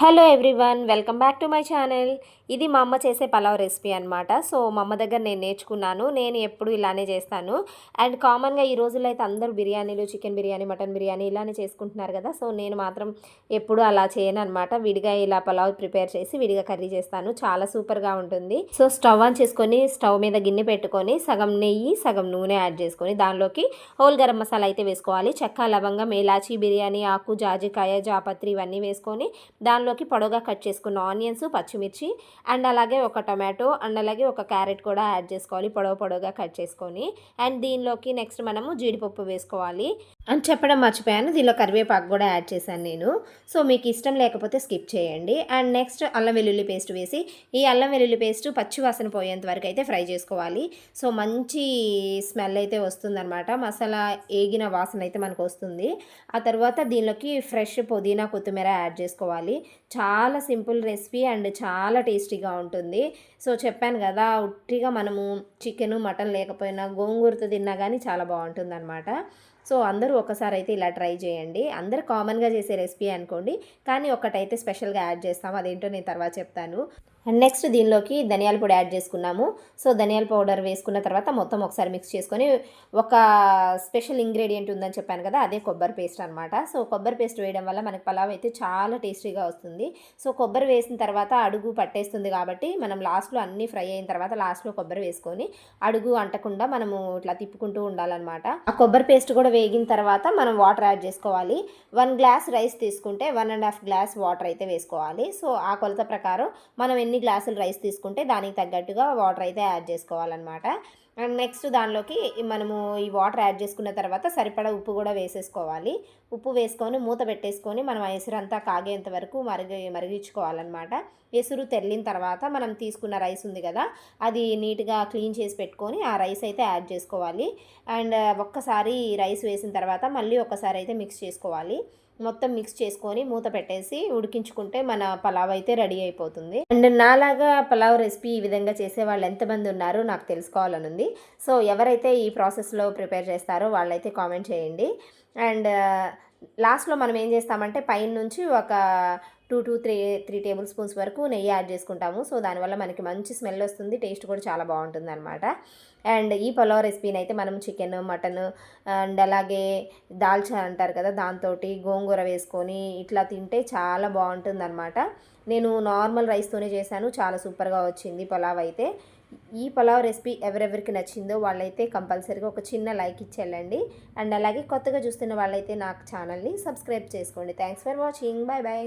Hello everyone welcome back to my channel. ఇది మా అమ్మ చేసే పలావ్ రెసిపీ అనమాట సో మా అమ్మ దగ్గర నేను నేర్చుకున్నాను. నేను ఎప్పుడు ఇలానే చేస్తాను. అండ్ కామన్గా ఈ రోజుల్లో అయితే అందరూ బిర్యానీలు చికెన్ బిర్యానీ మటన్ బిర్యానీ ఇలానే చేసుకుంటున్నారు కదా. సో నేను మాత్రం ఎప్పుడు అలా చేయను అనమాట విడిగా ఇలా పలావ్ ప్రిపేర్ చేసి విడిగా కర్రీ చేస్తాను. చాలా సూపర్గా ఉంటుంది. సో స్టవ్ ఆన్ చేసుకొని స్టవ్ మీద గిన్నె పెట్టుకొని సగం నెయ్యి సగం నూనె యాడ్ చేసుకొని దానిలోకి హోల్ గరం మసాలా అయితే వేసుకోవాలి. చెక్క లవంగం ఇలాచి బిర్యానీ ఆకు జాజికాయ జాపత్రి ఇవన్నీ వేసుకొని దానిలోకి పొడవుగా కట్ చేసుకున్న ఆనియన్స్ పచ్చిమిర్చి అండ్ అలాగే ఒక టొమాటో అండ్ అలాగే ఒక క్యారెట్ కూడా యాడ్ చేసుకోవాలి. పొడవు పొడవుగా కట్ చేసుకొని అండ్ దీనిలోకి నెక్స్ట్ మనము జీడిపప్పు వేసుకోవాలి. అని చెప్పడం మర్చిపోయాను దీనిలో కరివేపాకు కూడా యాడ్ చేశాను నేను. సో మీకు ఇష్టం లేకపోతే స్కిప్ చేయండి. అండ్ నెక్స్ట్ అల్లం వెల్లుల్లి పేస్ట్ వేసి ఈ అల్లం వెల్లుల్లి పేస్ట్ పచ్చి వాసన పోయేంత వరకు అయితే ఫ్రై చేసుకోవాలి. సో మంచి స్మెల్ అయితే వస్తుందన్నమాట. మసాలా ఏగిన వాసన అయితే మనకు వస్తుంది. ఆ తర్వాత దీనిలోకి ఫ్రెష్ పుదీనా కొత్తిమీర యాడ్ చేసుకోవాలి. చాలా సింపుల్ రెసిపీ అండ్ చాలా టేస్టీగా ఉంటుంది. సో చెప్పాను కదా ఉట్టిగా మనము చికెను మటన్ లేకపోయినా గోంగూరతో తిన్నా కానీ చాలా బాగుంటుంది అనమాట సో అందరూ ఒకసారి అయితే ఇలా ట్రై చేయండి. అందరు కామన్గా చేసే రెసిపీ అనుకోండి. కానీ ఒకటైతే స్పెషల్గా యాడ్ చేస్తాం. అదేంటో నేను తర్వాత చెప్తాను. అండ్ నెక్స్ట్ దీనిలోకి ధనియాల పొడి యాడ్ చేసుకున్నాము. సో ధనియాల పౌడర్ వేసుకున్న తర్వాత మొత్తం ఒకసారి మిక్స్ చేసుకొని ఒక స్పెషల్ ఇంగ్రీడియంట్ ఉందని చెప్పాను కదా అదే కొబ్బరి పేస్ట్ అనమాట సో కొబ్బరి పేస్ట్ వేయడం వల్ల మనకి పలావ్ అయితే చాలా టేస్టీగా వస్తుంది. సో కొబ్బరి వేసిన తర్వాత అడుగు పట్టేస్తుంది కాబట్టి మనం లాస్ట్లో అన్నీ ఫ్రై అయిన తర్వాత లాస్ట్లో కొబ్బరి వేసుకొని అడుగు అంటకుండా మనము ఇట్లా తిప్పుకుంటూ ఉండాలన్నమాట. ఆ కొబ్బరి పేస్ట్ కూడా వేగిన తర్వాత మనం వాటర్ యాడ్ చేసుకోవాలి. వన్ గ్లాస్ రైస్ తీసుకుంటే one and half glass water అయితే వేసుకోవాలి. సో ఆ కొలత ప్రకారం మనం ఎన్ని గ్లాసులు రైస్ తీసుకుంటే దానికి తగ్గట్టుగా వాటర్ అయితే యాడ్ చేసుకోవాలన్నమాట. అండ్ నెక్స్ట్ దానిలోకి మనము ఈ వాటర్ యాడ్ చేసుకున్న తర్వాత సరిపడా ఉప్పు కూడా వేసేసుకోవాలి. ఉప్పు వేసుకొని మూత పెట్టేసుకొని మనం ఎసురు అంతా కాగేంత వరకు మరిగి మరిగించుకోవాలన్నమాట. ఎసురు తెల్లిన తర్వాత మనం తీసుకున్న రైస్ ఉంది కదా అది నీట్గా క్లీన్ చేసి పెట్టుకొని ఆ రైస్ అయితే యాడ్ చేసుకోవాలి. అండ్ ఒక్కసారి రైస్ వేసిన తర్వాత మళ్ళీ ఒక్కసారి అయితే మిక్స్ చేసుకోవాలి. మొత్తం మిక్స్ చేసుకొని మూత పెట్టేసి ఉడికించుకుంటే మన పలావ్ అయితే రెడీ అయిపోతుంది. అండ్ నాలాగా పలావ్ రెసిపీ ఈ విధంగా చేసే వాళ్ళు ఎంతమంది ఉన్నారో నాకు తెలుసుకోవాలని ఉంది సో ఎవరైతే ఈ ప్రాసెస్లో ప్రిపేర్ చేస్తారో వాళ్ళైతే కామెంట్ చేయండి. అండ్ లాస్ట్లో మనం ఏం చేస్తామంటే పైన నుంచి ఒక two two three three tablespoons వరకు నెయ్యి యాడ్ చేసుకుంటాము. సో దానివల్ల మనకి మంచి స్మెల్ వస్తుంది టేస్ట్ కూడా చాలా బాగుంటుంది అనమాట అండ్ ఈ పలావ్ రెసిపీని అయితే మనం చికెన్ మటన్ అండ్ అలాగే దాల్చా అంటారు కదా దాంతో గోంగూర వేసుకొని ఇట్లా తింటే చాలా బాగుంటుంది అనమాట నేను నార్మల్ రైస్తోనే చేశాను చాలా సూపర్గా వచ్చింది పలావ్ అయితే. ఈ పులావ్ రెసిపీ ఎవరెవరికి నచ్చిందో వాళ్ళైతే కంపల్సరీగా ఒక చిన్న లైక్ ఇచ్చేళ్ళండి. అండ్ అలాగే కొత్తగా చూస్తున్న వాళ్ళైతే నాకు ఛానల్ని సబ్స్క్రైబ్ చేసుకోండి. Thanks for watching bye bye